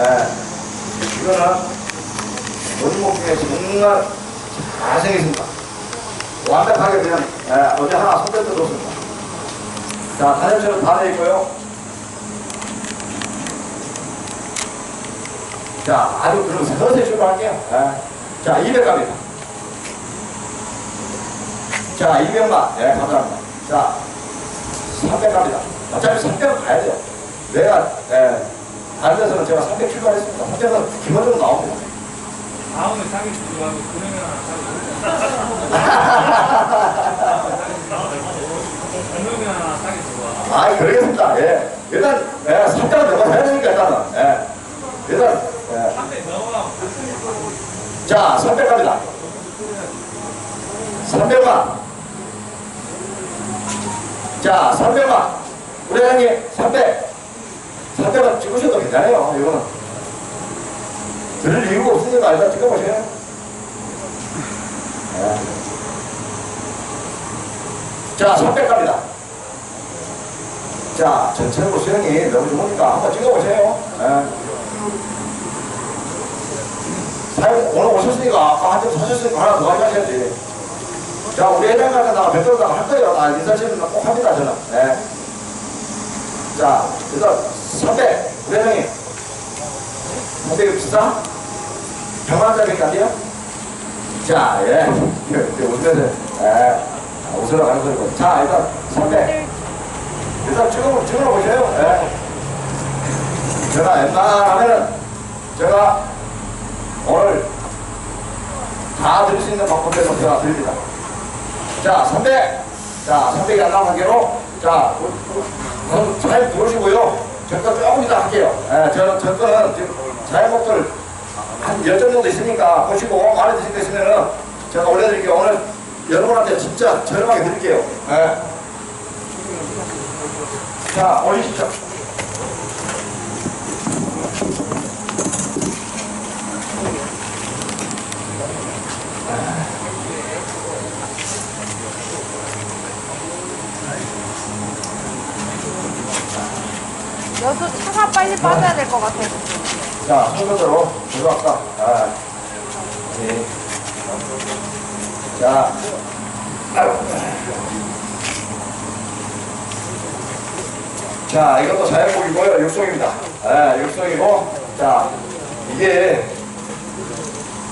예. 이거는 원목 중에 정말 잘생겼습니다. 완벽하게 그냥 예, 어제 하나 손대 뜯었습니다. 자, 단열처럼 다 되어 있고요. 자, 아주 그럼 서서히 출발할게요. 예. 자, 200 갑니다. 자, 200만. 예, 감사합니다. 자, 300 갑니다. 어차피 300은 가야 돼요. 내가, 예, 데서는 제가 300 출발했습니다. 300은 기본적으로 나옵니다. 다음에 사기 주고 하고 그러면 하나 아, 그러겠습니다. 예. 일단, 예, 300은 내가 해야 되니까, 일단은. 예. 일단, 예. 3대 넘어가면 자, 300 갑니다. 300만. 자, 300만. 우리 회장님, 300. 300은 찍으셔도 괜찮아요, 이거는. 들을 이유가 없으니까 일단 찍어보세요. 예. 자, 300 갑니다. 자, 전체적으로 수영이 너무 좋으니까 한번 찍어보세요. 예. 사장님 오늘 오셨으니까 아까 한점 사셨으니까 하나 더 가져가셔야지. 자 우리 회장님한테 나가 뵙도록 할 거예요. 나 인사치는 꼭 합니다 저는. 네. 자 일단 300 우리 회장님 300이 비싸? 100만원짜리밖에 안 돼요? 자 예. 이제 웃으면서 예. 자, 웃으러 가는 소리고. 자 일단 300 일단 찍어, 찍어보세요. 예. 제가 웬만하면은 제가 오늘 다 드릴 수 있는 방법에서 제가 드립니다. 자, 300. 자, 300이 안 나온 관계로. 자, 그럼 잘 들으시고요. 저거 조금 이따 할게요. 예, 저, 저 거는 지금 자연목들 한 10점 정도 있으니까 보시고 마음에 드신 거 있으면은 제가 올려드릴게요. 오늘 여러분한테 진짜 저렴하게 드릴게요. 예. 자, 올리시죠. 여수 차가 빨리 빠져야 될 것 같아. 자, 손으로 들어갈까? 아, 네. 자, 아이고. 자, 이것도 자연복이고요. 육송입니다. 예, 육송이고, 자, 이게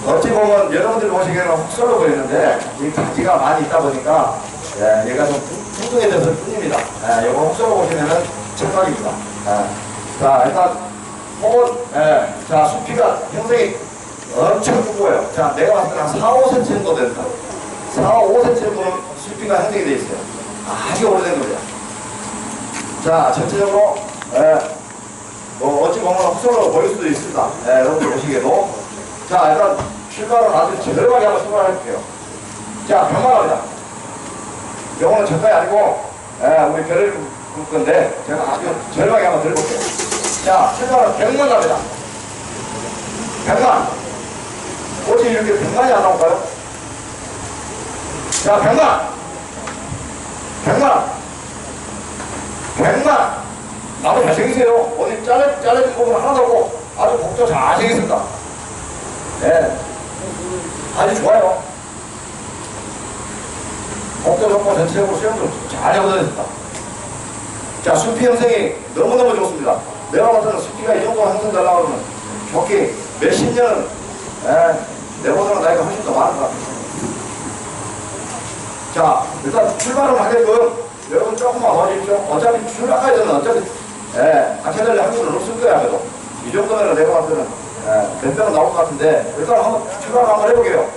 어찌 보면 여러분들 보시기에는 혹설로 보이는데 이 가지가 많이 있다 보니까 예, 얘가 좀 뚱뚱해져서 뿐입니다. 예, 이거 혹설로 보시면은 착각입니다. 예. 자, 일단 혹은 예, 자 수피가 형성이 엄청 두꺼워요. 자 내가 봤을 때한 4, 5cm 정도 된다. 4, 5cm 정도는 수피가 형성이 돼 있어요. 아주 오래된 겁니다. 자 전체적으로 예, 뭐 어찌 보면 헛설로 보일 수도 있습니다. 예, 여러분들 보시기에도 자 일단 출발은 아주 저렴하게 한번 출발할게요. 자 병만합니다. 요거는 저가이 아니고 예, 우리 별을 볼 건데 제가 아주 저렴하게 한번 들어볼게요. 자, 출발은 100만 갑니다. 100만. 어떻게 이렇게 100만이 안 나올까요? 자, 100만. 100만. 100만. 나도 잘생기세요. 어디 잘라, 잘라진 부분 하나도 없고 아주 복도 잘생겼습니다. 네. 아주 좋아요. 복도 좋고 전체적으로 수영도 잘 잡아졌습니다. 자, 수피 형성이 너무너무 좋습니다. 내가 봤을 때는 수피가 이 정도 형성되려고 그러면 좋게 몇십 년은, 예, 내보다는 나이가 훨씬 더 많은 것 같아요. 자, 일단 출발을 하게끔 여러분 조금만 와주십시오. 어차피 출발까지는 어차피, 예, 아체널리 한국은 없을 거야, 그래도. 이 정도면 내가 봤을 때는, 예, 몇 배는 나올 것 같은데, 일단 한번 출발 한번 해볼게요.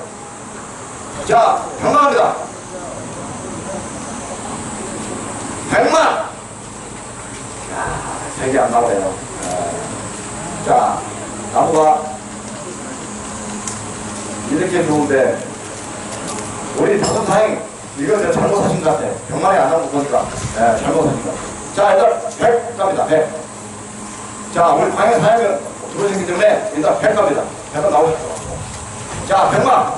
자, 경감합니다. 100만! 색이 안 나와요. 아, 자, 나무가 이렇게 좋은데, 우리 다섯 다행, 이건 내가 잘못 하신 것 같아. 병만이 안 나온 거 보니까. 예, 잘못 하신 것 같아. 자, 일단 100 갑니다. 100. 자, 우리 방에 사양은 들어오시기 때문에 일단 100 갑니다. 100은 나오십시오. 자, 100만.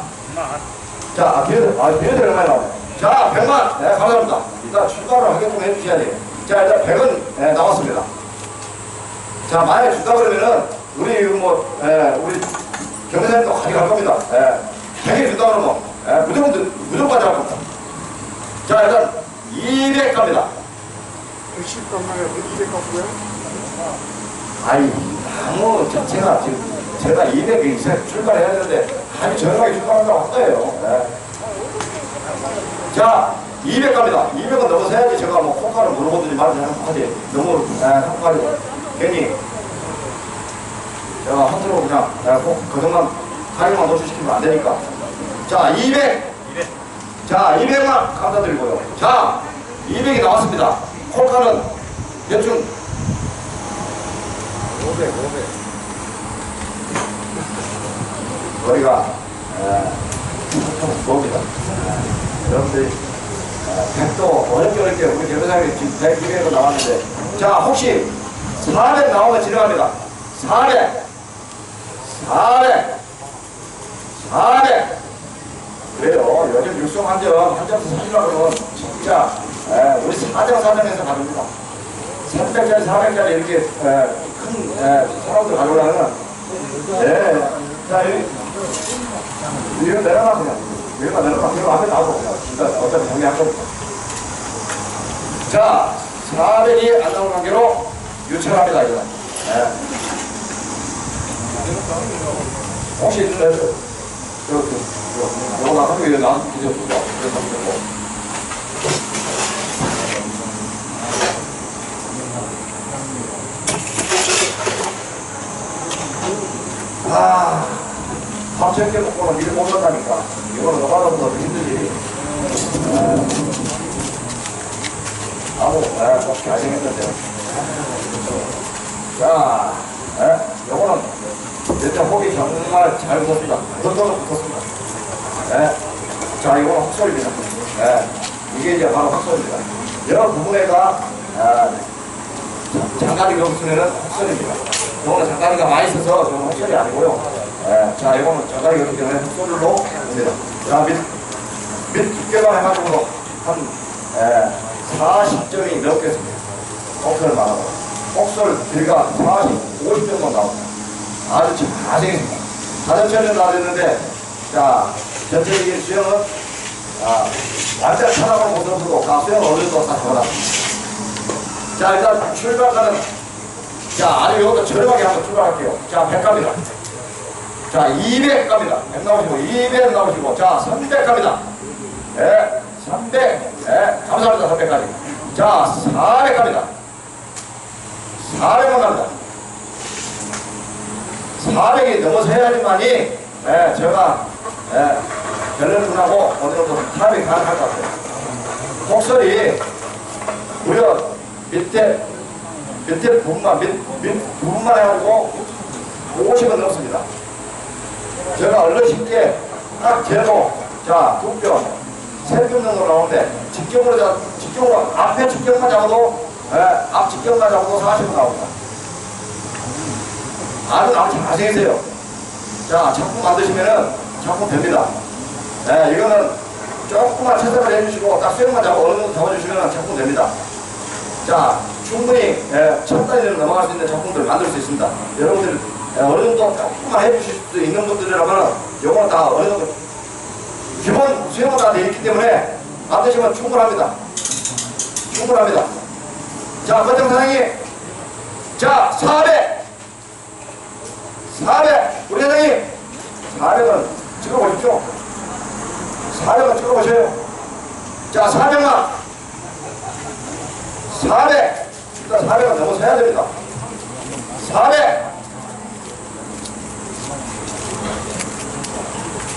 자, 아, 뒤에, 아, 뒤에 얼마나 나오네. 자, 100만. 네, 감사합니다. 일단 출발을 하게끔 해주셔야 돼요. 자, 일단 100은 네, 나왔습니다. 자, 만약에 준다 그러면은 우리 뭐 예, 우리 경사님도 가져갈 겁니다. 예. 되게 준다 그러면 예, 무조건 무조건 가져갈 겁니다. 자 일단 200 갑니다. 60강만에 200 갖고요. 아이 나무 자체가 지금 제가 200 이상 출발해야 되는데 아주 저렴하게 출발한다고 한 거예요. 예. 자, 200 갑니다. 200은 넘어서야지 제가 뭐 콩가를 물어보든지 말든지 하지. 너무 예, 한가지고 괜히 제가 허투루 그냥 예, 꼭그 정도만 가격만 노출시키면 안 되니까. 자, 200. 200. 자, 200만 감사드리고요. 자, 200이 나왔습니다. 콜카는 대충 500, 500. 거리가 뭡니다. 여러분들이 백도 어렵게 어렵게 우리 지금 100, 200으로 나왔는데 자 혹시 400 나오면 지나갑니다. 400 400 400 그래요. 요즘 육성 한점 한점씩 사주려고 그러면 진짜 에, 우리 사정 사정에서 가릅니다. 300짜리 400짜리 이렇게 에, 큰 에, 사람들 가져오려면 네. 자, 이거 그냥 이거 이거 자 400이 안 나오는 관계로 유찰합니다 이거. 네. 혹시 네, 저, 저, 요거 나가면 이거 나한테 되고. 아 밥 적게 먹고는 일을 못 한다니까. 이거는 너가도 더 힘들지. 아무, 에, 꼭 잘생겼는데. 자, 에, 요거는 일단 호기 정말 잘 붙었습니다. 붙어서 붙었습니다. 에, 자, 이거는 헛소리입니다. 에, 이게 이제 바로 헛소리입니다. 여러 부분에가, 아, 장가리 경수에는 헛소리입니다. 이거는 장가리가 많이 있어서 저는 헛소리 아니고요. 예, 자, 이거는 경수 때문에 헛소리로 옵니다. 자, 밑, 밑 두께만 해가지고 한 예, 40점이 넘겠습니다. 꼭설 말하고. 꼭설 길이가 40, 50점만 나옵니다. 아주 잘생겼습니다. 자전처리는 다 됐는데, 자, 전체적인 수영은 아, 완전 찾아보는 모습으로 가 수영 어느 정도 다 적어놨습니다. 자, 일단 출발가는, 자, 아주 이것도 저렴하게 한번 출발할게요. 자, 100 갑니다. 자, 200 갑니다. 100 나오시고, 200 나오시고, 자, 300 갑니다. 예, 300, 예, 감사합니다. 300까지. 자, 400 갑니다. 400만 갑니다. 400이 넘어서야지만이, 예, 제가, 예, 결론분하고 어느 정도 타협이 가능할 것 같아요. 목소리, 무려 밑에 밑에 부분만 밑, 밑 부분만 해가지고 50은 넘습니다. 제가 얼른 쉽게 딱 재고 자 세뼘 정도 나오는데 직경으로 자 직경으로 앞에 직경만 잡아도 예, 앞 직경만 잡아도 40은 나옵니다. 아주 아주 잘생기세요. 자 작품 만드시면은 작품 됩니다. 예, 이거는 조금만 채색을 해주시고 딱 수영만 잡아 어느 정도 잡아주시면 작품 됩니다. 자, 충분히 예, 첫 단위로 넘어갈 수 있는 작품들을 만들 수 있습니다. 여러분들 예, 어느 정도 조금만 해주실 수 있는 분들이라면 요거는 다 어느 정도 기본 수영은 다 되어 있기 때문에 만드시면 충분합니다. 충분합니다. 자, 권정 사장님. 자, 400. 400. 우리 사장님. 400은 찍어보십시오. 400은 찍어보세요. 자, 400만. 400. 일단 400은 넘어서야 됩니다. 400.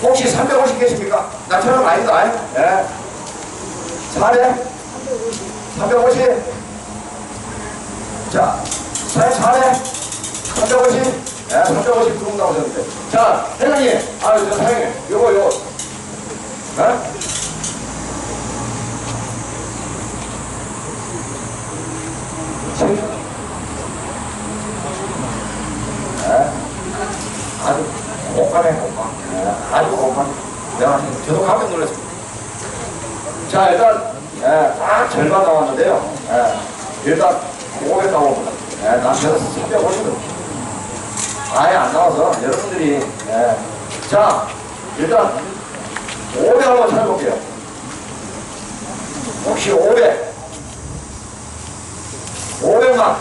혹시 350 계십니까? 나처럼 아니다. 예. 400. 350. 자, 400. 350. 예, 350 들어온 나오셨는데. 자, 회장님. 아, 저 사장님. 요거, 요거. 예? 예? 아주 고가네 고가 예, 아주 고가 내가 저도 깜짝 놀랐습니다 자 일단 예, 딱 절반 나왔는데요 예, 일단 500 나옵니다 예, 난 그래서 350을 아예 안 나와서 여러분들이 예. 자 일단 500 한번 찾아볼게요. 혹시 500 500만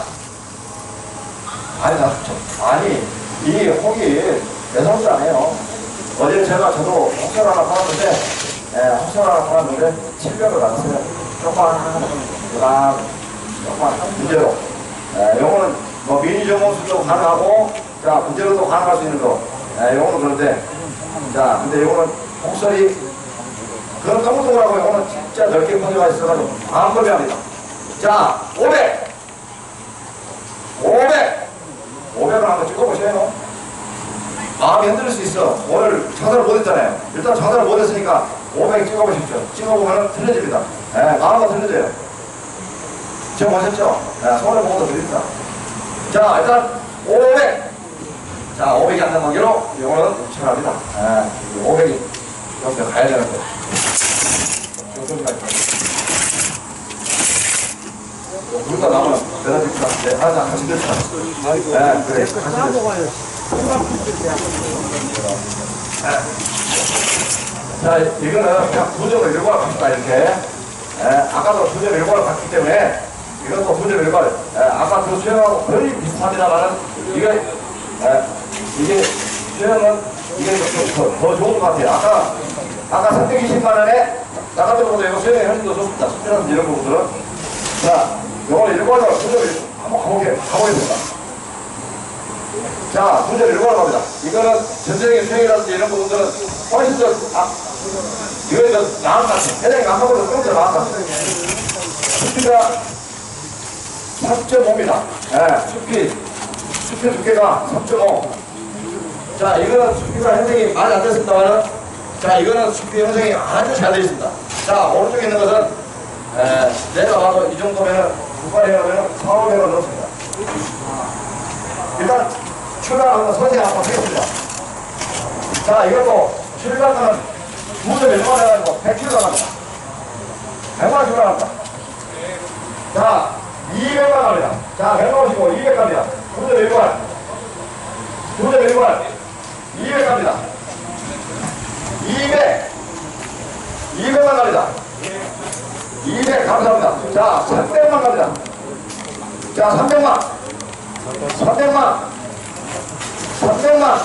아니 나 저- 아니 이 혹이 내 성질 안 해요. 어제 제가 저도 혹설 하나 팔았는데 예, 혹설 하나 팔았는데 700을 받았어요. 조그만 조그만 조그만 문제로 예, 요거는 뭐 미니 정원수도 가능하고 자 문제로도 가능할 수 있는 거 예, 요거는 그런데 자 근데 요거는 혹설이 그런 동동하고 요거는 진짜 넓게 퍼져가 있어가지고 안법이합니다. 자 500 500 500을 한번 찍어보세요. 마음이 흔들릴 수 있어. 오늘 장사를 못했잖아요. 일단 장사를 못했으니까 500 찍어보십시오. 찍어보면 틀려집니다. 예, 마음은 틀려져요. 지금 보셨죠? 예, 손을 보고도 드립니다. 자, 일단 500. 자, 500이 안 되는 관계로 이거는 철합니다. 예, 500이 여기서 가야 되는데. 누가 나오면 내가 줄것 같은데. 아, 나 같이 들자. 네, 그래. 같이 들자. 자, 이거는 그냥 부적을 일괄 갑시다, 이렇게. 예, 아까도 부적 일괄 갔기 때문에 이것도 부적 일괄. 예, 아까 그 수영하고 거의 비슷합니다만은 이게, 예, 이게 수영은 이게 좀 더, 더 좋은 것 같아요. 아까, 아까 320만원에 나 같은 것도 이거 훨씬 더 좋습니다. 숙제라든지 이런 부분들은. 자, 이걸 일괄로 부적을 한번 가보게, 가보겠습니다. 자, 문제 일괄로 갑니다. 이거는 전체적인 수행이라든지 이런 부분들은 훨씬 더, 아, 이거는 더 나은 것 같아요. 회장님 아까 보다 조금 더 나은 것 같아요. 수피가 3.5입니다. 예, 수피. 수피 두께가 3.5. 자, 이거는 수피가 형성이 많이 안 됐습니다만은, 자, 이거는 수피 형성이 아주 잘 되어 있습니다. 자, 오른쪽에 있는 것은, 에, 내가 봐도 이 정도면은, 국발에 하면은 4, 500원 넣습니다. 일단 출발 한번 선생 한번 하겠습니다. 자, 이것도 출발하면 무점 일만 해가지고 100kg 갑니다. 100만 출발합니다. 자, 200만 갑니다. 자, 100만 오시고 200 갑니다. 무점 일관. 무점 일관. 200 갑니다. 200. 200만 갑니다. 200 감사합니다. 자, 300만 갑니다. 자, 300만. 300만 300만.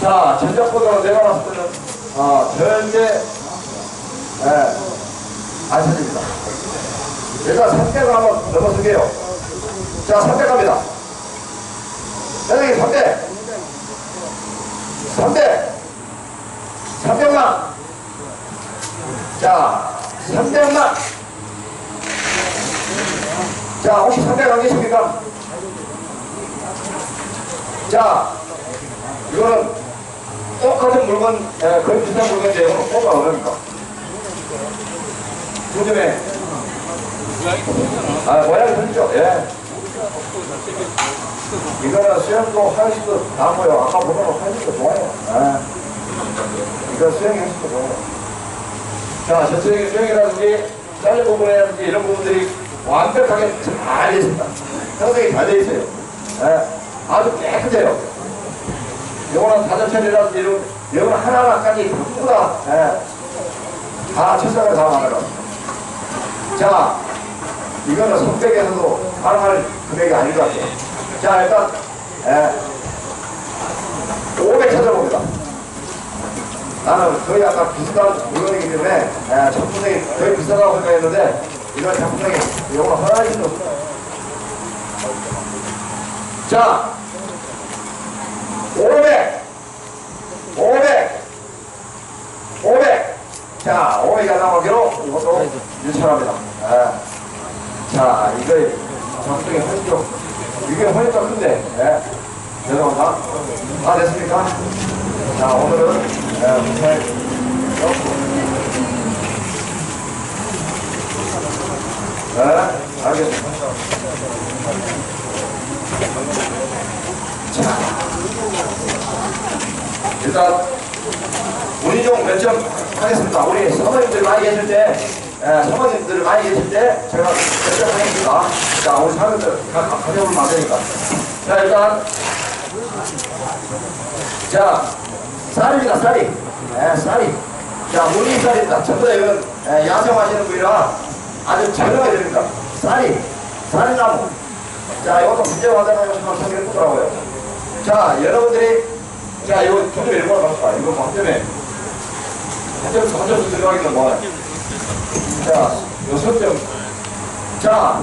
자 전적보다 내가 봤을 때는 어, 현재 예, 안 사집니다. 일단 300을 한번 넘어서게요. 자 300 갑니다 선생님 300 300 300만 자 300만 자, 혹시 300 안 계십니까? 자, 이거는 똑같은 물건, 에, 거의 비슷한 물건인데, 이거는 뭐가 어렵니까? 요즘에, 아, 모양이 틀리죠? 예. 이거는 수영도 훨씬도 나고요. 아까 보면 훨씬 더 좋아요. 예. 이거 수영이 훨씬 더 좋아요. 자, 전체적인 수영이라든지, 잘린 부분이라든지 이런 부분들이 완벽하게 잘 되어 있습니다. 형성이 잘 되어 있어요. 예, 아주 깨끗해요. 요거는 다전천이라든지 이런, 요거는 하나하나까지 전부 다, 예, 다 철사를 다 만들어. 자, 이거는 선택에서도 가능할 금액이 아닌 것 같아요. 자, 일단, 예, 500 찾아봅니다. 나는 거의 아까 비슷한 물건이기 때문에 예, 작품성이 거의 비슷하다고 생각했는데 이건 작품성이 요거 훨씬 높다. 자500 500 500 자, 500이 나오기로 이것도 유찰합니다. 예. 자, 이거 작품성이 훨씬 좀 이게 훨씬 더 큰데 예. 죄송합니다. 다 됐습니까? 자, 오늘은 자, 일단 운이 좀몇 점 하겠습니다. 우리 사모님들 많이 계실 때, 예, 사모님들 많이 계실 때 제가 몇 점 하겠습니다. 자, 우리 사모님들 가져오면 안 되니까. 자, 일단. 자, 쌀입니다, 쌀이. 예, 쌀이. 자, 무늬 쌀입니다. 전부 다 이건 예, 야생하시는 분이라 아주 저렴하게 드립니다. 쌀이. 쌀나무. 자, 이것도 문제 받아놓은 것이 참 예쁘더라고요. 자, 여러분들이, 자, 이거 두점 일본어 갑시다. 이거 뭐 한 점에. 한 점, 한 점씩 들어가기는 뭐야. 자, 요 설정. 자,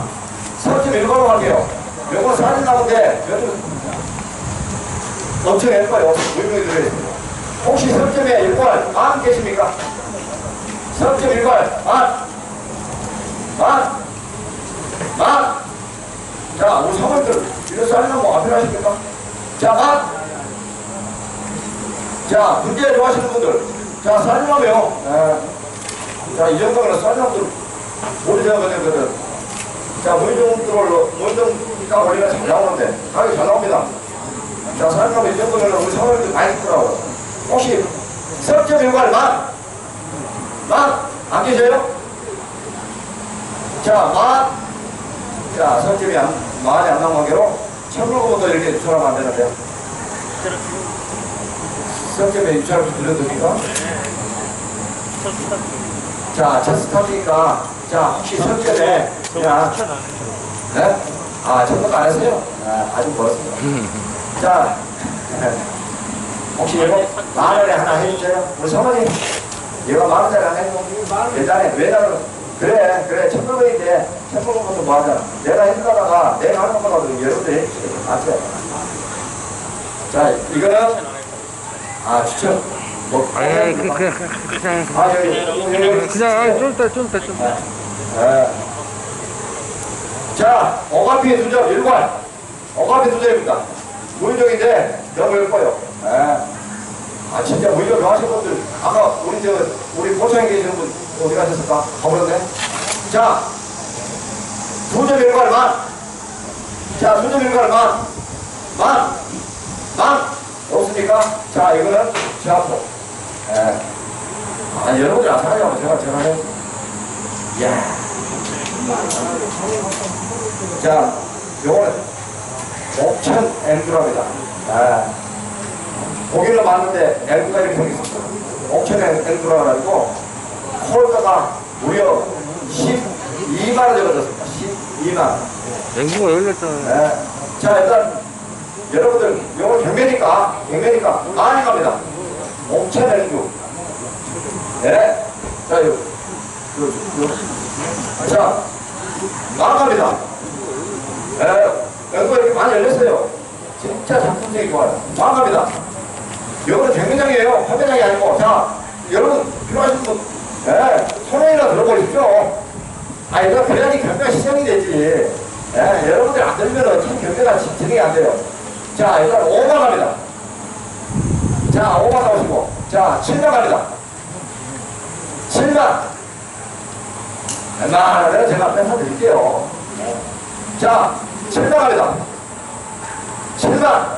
설정 일본어 갈게요. 요거 사진 나오는데, 요즘 엄청 예뻐요. 물건들이. 혹시 설점에 일괄 안 계십니까? 설점 일괄 안. 안. 만. 자, 우리 사모님들, 이런 사진은 뭐 앞에 하십니까? 자, 만. 자, 문제 좋아하시는 분들. 자, 사진하면요. 예. 자, 이 정도면 사진하면 우리 생각하거든. 자, 문정들로, 문정가 원리가 잘 나오는데, 가격이 잘 나옵니다. 자, 사람하면 이 정도면 우리 사모님들 많이 듣더라고. 혹시 석점 일괄 만? 만? 안 계세요? 자, 만. 자, 석점이 안, 만이 안 나온 관계로 천물고부터 이렇게 유출하면 안 되는데요. 석점에 유출하면 들려드립니까? 자, 첫 스타트니까, 자, 혹시 석점에 그냥, 네? 아, 천문 안 했어요? 아, 아직 멀었습니다. 자, 혹시 이거 만 원에 하나 해주세요? 우리 성원이 이거 만 원짜리 하나 해줘. 예전에 왜냐면 그래 그래 천만 원인데 천만 원부터 뭐 하자. 내가 힘들다가 내가 하는 것보다도 여러분들이 해주세요. 맞죠? 자, 이거는 아 추천. 뭐 아니 그 그냥 그냥 아 여기 그냥 아니 좀 이따 좀 이따 좀 이따. 예. 자, 어가피 두점 일관. 어가피 두 점입니다. 무인적인데 너무 예뻐요. 예. 아, 진짜 무인적 좋아하시는 분들. 아까 우리 저, 우리 고창에 계시는 분 어디 가셨을까? 가버렸네. 자, 두점 일관 만. 자, 두점 일관 만. 만. 만. 없습니까? 자, 이거는 제 앞으로. 예. 아, 여러분들 아파요. 제가, 해요. 이야. 자, 요거는 옥천 앵두랍니다. 아, 고기를 봤는데 앵두가 이렇게 생겼습니다. 옥천 앵두라 가지고 콜드가 무려 12만원 적어졌습니다. 12만 원. 냉부가 열렸잖아요. 네. 자, 일단 여러분들 요거 경매니까 경매니까 많이 갑니다. 옥천 앵두. 네. 자, 요, 요, 요. 자, 나갑니다. 에, 앵두 이렇게 많이 열렸어요. 진짜 작품성이 좋아요. 나갑니다. 이거는 경매장이에요. 판매장이 아니고. 자, 여러분 필요하신 분, 예, 손해이나 들어보십시오. 아, 이거 그래야지 경매가 시작이 되지. 예, 여러분들 안 들면은 참 경매가 진- 진행이 안 돼요. 자, 일단 5만 갑니다. 자, 5만 나오시고. 자, 7만 갑니다. 7만. 웬만하면 제가 뺏어 드릴게요. 자, 7만 갑니다. 7만.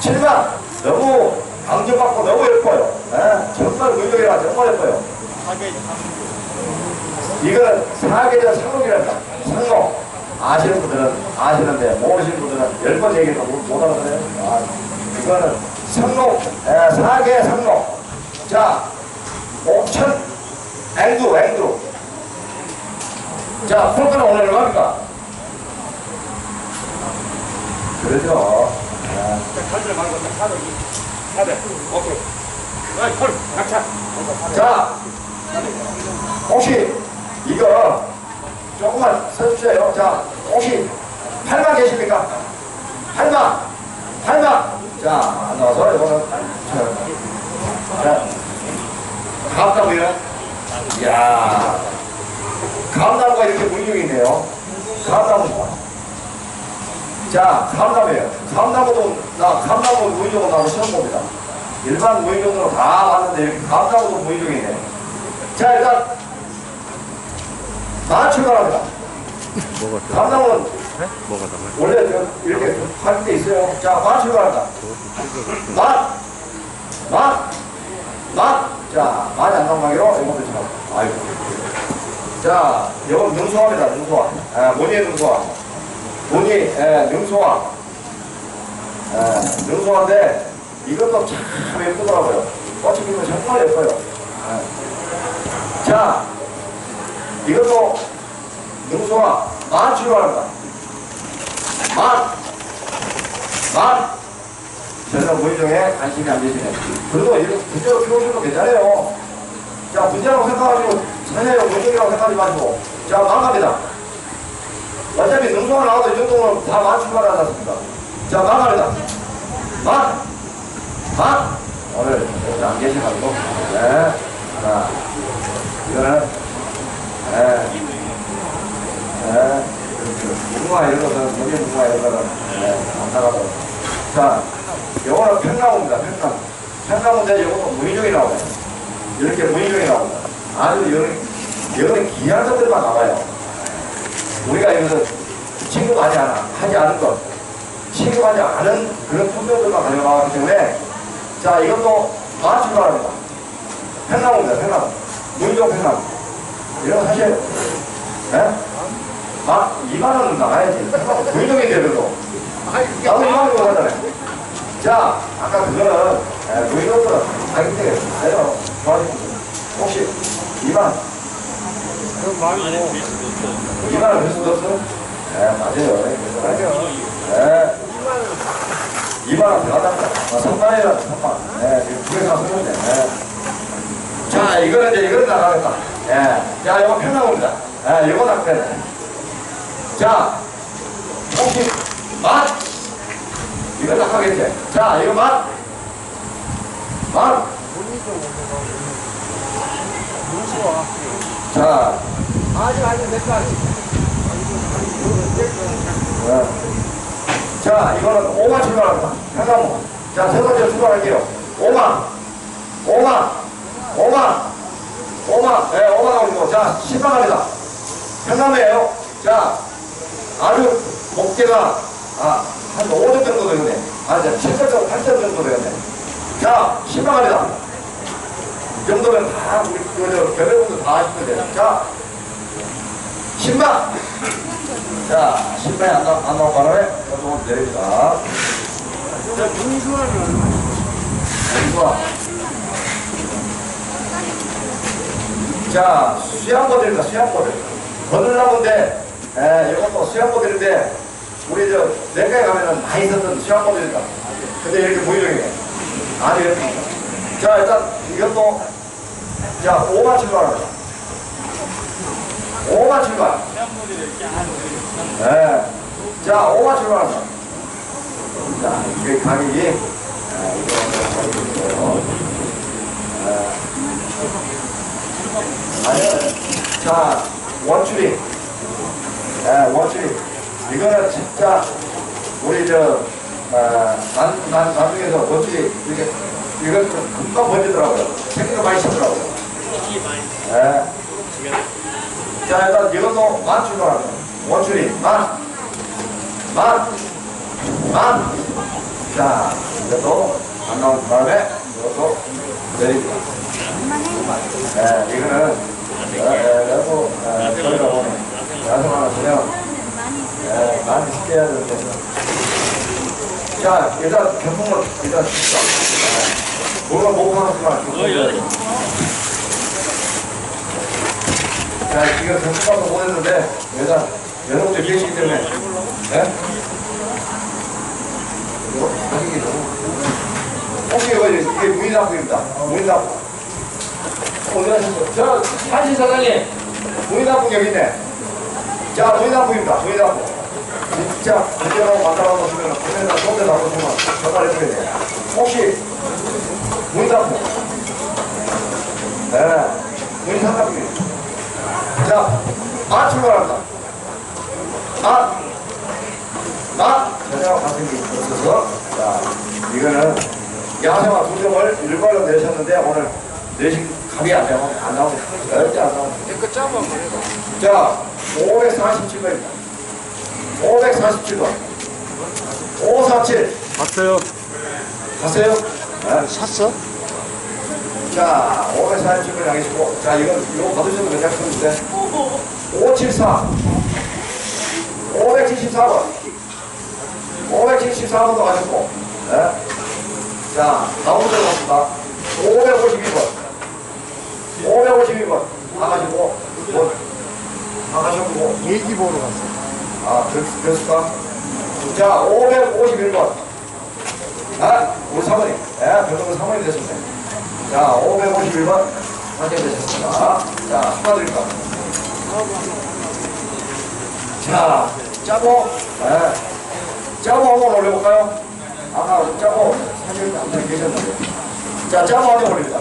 7만. 너무 강조받고 너무 예뻐요. 예, 정말 물력이라 정말 예뻐요. 이거는 사계절 상록이란다. 상록. 아시는 분들은 아시는데 모르시는 분들은 열 번 얘기해도 못, 못 알아들어요. 아, 이거는 상록, 예, 사계 상록. 자, 옥천 앵두, 앵두. 자, 폴크는 오늘 얼마입니까? 그러죠. 예. 사들 말고 사들 사들 오케이 어이 콜 낙차 자, 혹시 이거 조금만 써주세요. 자, 혹시 8만 계십니까? 8만! 8만! 자, 안 나와서 이거는 자, 자, 감나무는 이야, 감나무가 이렇게 문중이 있네요. 감나무. 자, 감나무예요. 감나무도, 나 감나무 무인종은 나도 처음 봅니다. 일반 무인종으로 다 이렇게 감나무도 무인종이네. 자, 일단, 만 출발합니다. 감나무는 네? 뭐가 더? 원래 저 이렇게 할 때 있어요. 자, 만 출발합니다. 만! 만! 만! 자, 안 나오기로 이것도 참, 아이고. 자, 이건 능소화입니다, 능소화. 에, 모니의 능소화. 모니, 에, 능소화. 예, 능소한데 이것도 참 예쁘더라고요. 꽃이 피면 정말 예뻐요. 예. 자, 이것도 능소가 만. 만, 만. 저는 무인종에 관심이 안 되시네. 그래도 이거 분재로 키우셔도 괜찮아요. 자, 분재라고 생각하시고, 전혀요, 무인종이라고 생각하지 마시고. 자, 만 갑니다. 어차피 능소가 나와도 이 정도면 다만 출발하지 않습니까? 자, 만 갑니다. 만! 만! 오늘 여기 안 계셔가지고, 네. 자, 이거는, 네. 네. 무궁화 이런 것은, 무게 무궁화 이런 거는, 네, 안 나가고. 자, 요거는 평나무입니다, 평나무. 평나무인데 요것도 무인종이 나와요. 이렇게 무인종이 나옵니다. 아주 여기, 여기 귀한 것들만 나와요. 우리가 여기서 취급하지 않아, 하지 않은 것, 취급하지 않은 그런 품종들만 나왔기 때문에, 자, 이것도 다 출발합니다. 평나무입니다, 평나무. 무인종 평나무. 이런 거 사실, 예? 아, 2만원 나가야지. 무인종인데, 그래도. 나도 2만원 나가잖아요. 자, 아까 그거는, 예, 가격이 되게 나요. 좋아지고. 혹시 2만, 그 2만원 줄 수도 없어? 예, 맞아요. 맞아요. 예. 2만원 들어가다. 아, 3만원이라 3만. 예, 이거 두개 사서는데. 예. 자, 이거는 이제, 이거는 나가겠다. 예. 자, 이거 편나옵니다. 예, 이거 돼. 자, 혹시 맛? 이거 낚아겠지? 자, 이거 맛? 맛? 자. 네. 자, 이거는 5만 출발합니다. 잠깐만. 자, 세 번째 출발할게요. 5만. 5만. 5만. 5만. 네, 5만 나오시고. 자, 10만 갑니다. 현남이에요. 자, 아주 목재가, 아, 한 5점 정도 되겠네. 아, 이제 7점 정도, 8점 정도 되겠네. 자, 10만 갑니다. 이 정도면 다, 우리, 그, 저, 별의분들 다 하시면 돼요. 자, 10만. 자, 10만이 안, 나, 안 나온 바람에 조금 내립니다. 좋아. 자, 수양보들입니다, 수양보들. 거들나무인데, 에, 이것도 수양보들인데, 우리 저, 내과에 가면은 많이 썼던 수양보들입니다. 근데 이렇게 무의종이네. 아주 예쁩니다. 자, 일단, 이것도, 자, 5만 출발합니다. 5만 출발. 네. 자, 5만 출발합니다. 자, 이게 가격이, 아, 이거, 이거, 아니, 자, 원추리. 예, 원추리. 이거는 진짜, 우리 저, 어, 난, 난, 나중에서 원추리, 이게, 이거 좀 금방 번지더라고요. 생기가 많이 쳤더라고요. 예. 자, 일단 이것도 만 출발합니다. 원추리, 만. 만. 만. 자, 이것도 안 나온 다음에 이것도 내립니다. 예, 이거는, 예, 그리고, 예, 저희가 보면, 야생 하나 주면, 예, 많이 쉽게 해야 되는데. 자, 일단 견봉을 일단 줍시다. 예, 뭔가 못 하는구나. 자, 지금 견봉도 보냈는데, 일단, 여러분들 계시기 때문에, 예? 이거 가격이 너무. 혹시 이거 이게 무인납부입니다. 무인납부. 어디 가셨어요? 저 한신 사장님 무인납부 여기 있네. 자 무인납부입니다. 무인납부. 진짜 그대로 만나러 오시면 그대로 손대 나오시면 전화를 해줘야 돼요. 혹시 무인납부? 네. 무인납부입니다. 자, 아 출발합니다. 아, 나 전혀 관심이 없어서 자 이거는 야생화 두 점을 일괄로 내셨는데 오늘 내신 값이 안 나오면 안 나오면 절대 안 나옵니다. 이거 짜봐. 자 547번입니다. 547번 547 봤어요? 가세요. 네. 샀어? 자 547번 양이시고 자 이거 이거 받으셔도 괜찮겠는데 574 574번 574번도 가셨고 네? 자, 다음 문제 갑니다. 552번. 552번. 다 가시고, 뭐, 다 가셨고, 얘기 보러 갔어. 아, 그랬, 그랬을까? 자, 551번. 아, 우리 사모님. 예, 별동은 사모님 되셨네. 자, 551번. 당첨되셨습니다. 자, 축하드립니다. 자, 짜고, 예. 짜고 한번 올려볼까요? 아까 짜고 사진 분들이 계셨는데. 자, 짜고 한번 올립니다.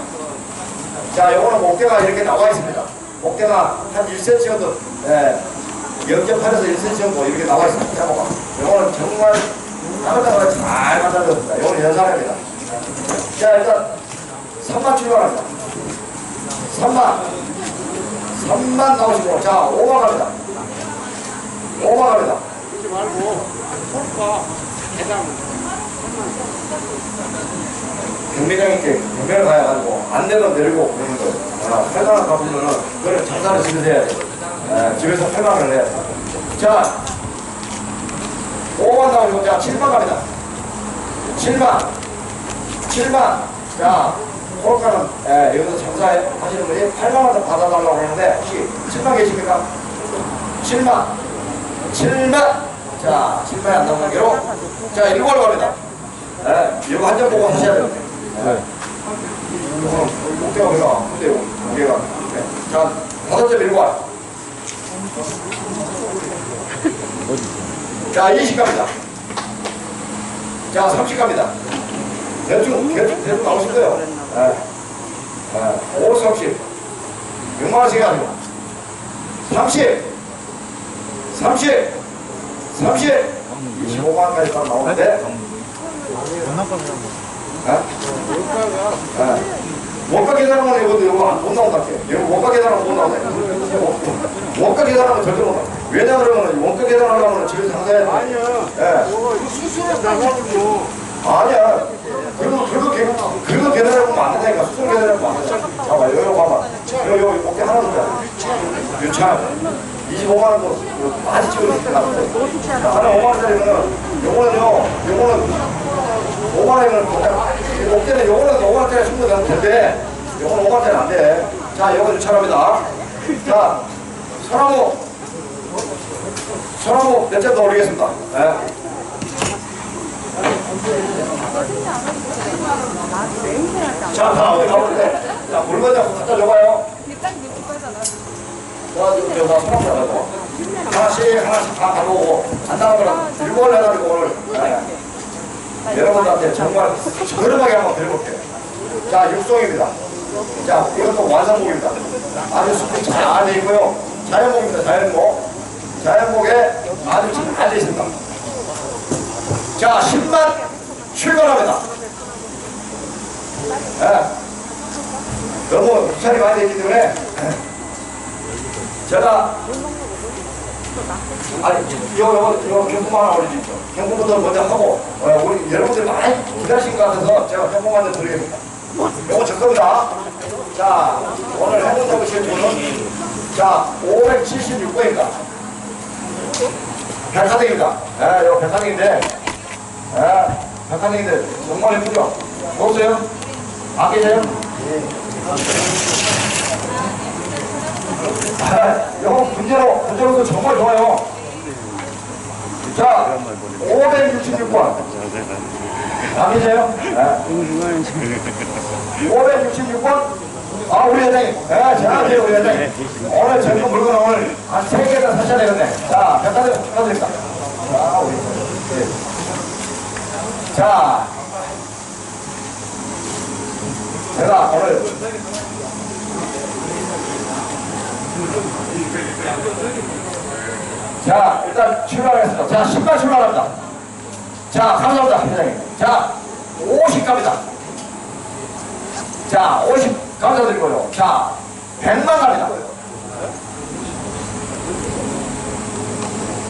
자, 요거는 목대가 이렇게 나와 있습니다. 목대가 한 1cm 정도, 예, 0.8에서 1cm 정도 이렇게 나와 있습니다. 짜고가. 요거는 정말 따로따로 잘 만들어졌습니다. 요거는 연산입니다. 자, 일단 3만 출발합니다. 3만. 3만 나오시고, 자, 5만 갑니다. 5만 갑니다. 그러지 말고, 홀까 계단. 경매장 있게 경매를 가야가지고 안 되면 내리고 그러는 거예요. 아, 회관을 가보면은 그걸 장사를 집에서 해야 돼. 예, 집에서 회관을 해야 돼. 자, 5만 나오시고, 자, 7만 갑니다. 7만. 7만. 자, 홀가는, 예, 여기서 장사하시는 분이 8만 원더 받아달라고 하는데, 혹시 7만 계십니까? 7만. 7만. 자, 7만이 안 나오는 게로. 자, 이걸로 갑니다. 예, 이거 한점 보고 하셔야 됩니다. 네. 이거는 목대가 별로 근데 무게가. 네. 자, 다섯 점 밀고 와. 자, 20 갑니다. 자, 30 갑니다. 대충, 대충, 대충 나오실 거예요. 예. 예. 5, 30. 6만 원씩 아니고. 30. 30. 30. 25만 원까지 딱 나오는데. 예? 예. 원가 계산하면 이거 이거 안- 못 나온다. 이거 원가 계산하면 못 나온다. 원가 계산하면 절대 못 나와. 왜냐 그러면 원가 계산하려면 집에서 장사해야 돼. 아니야. 예. 수술에 나가지고. 아니야. 그거 그 거계 그거 계산해보면 안 된다니까. 수술 계산해보면 안 된다. 봐봐 여기 봐봐. 여기 여기 어깨 하나 더 유찬. 25만 원 도 많이 찍어주니까. 하나 5만 원짜리면은 요거는요. 요거는 5만 원이면 그냥 어깨는 요거는 5만 원짜리 충분히 되는 텐데 요거는 5만 원짜리 안 돼. 자, 요거 유찬합니다. 자, 서나무. 서나무 몇점더 올리겠습니다. 네. 자, 다 어디 가볼때 자, 물건 잡고 갖다 줘봐요. 자, 지금. 하나씩 다 가보고, 안 나가면 일본 해가지고 오늘, 네. 여러분들한테 정말 저렴하게 한번 드려볼게요. 자, 육송입니다. 자, 이것도 완성목입니다. 아주 수분이 잘돼 있고요. 자연목입니다, 자연목. 자연목에 아주 잘돼 있습니다. 자, 10만 출발합니다. 예. 너무 부착이 많이 되기 때문에 예. 제가 아니 이거 이거 이거 경품 하나 올려주십시오. 경품부터 먼저 하고 어, 우리 여러분들이 많이 기다리신 것 같아서 제가 경품 한대 드리겠습니다. 이거 제 겁니다. 자 오늘 행운 잡으실 분은 자 576번입니다. 백화등입니다. 예, 이거 백화등인데 예, 백화등인데 정말 예쁘죠? 보세요. 안 계세요? 아, 이거 문제로, 문제로도 정말 좋아요. 자, 566번. 안 계세요? 네. 566번. 아, 우리 회장님. 네, 제가 돼요, 우리 회장님. 오늘 젊은 물건 오늘 한 3개나 사셔야 되겠네. 자, 백화점 축하드립니다. 자, 우리. 네. 자, 제가 오늘 자, 일단 출발하겠습니다. 자, 10만 출발합니다. 자, 감사합니다, 회장님. 자, 50 갑니다. 자, 50 감사드리고요. 자, 100만 갑니다.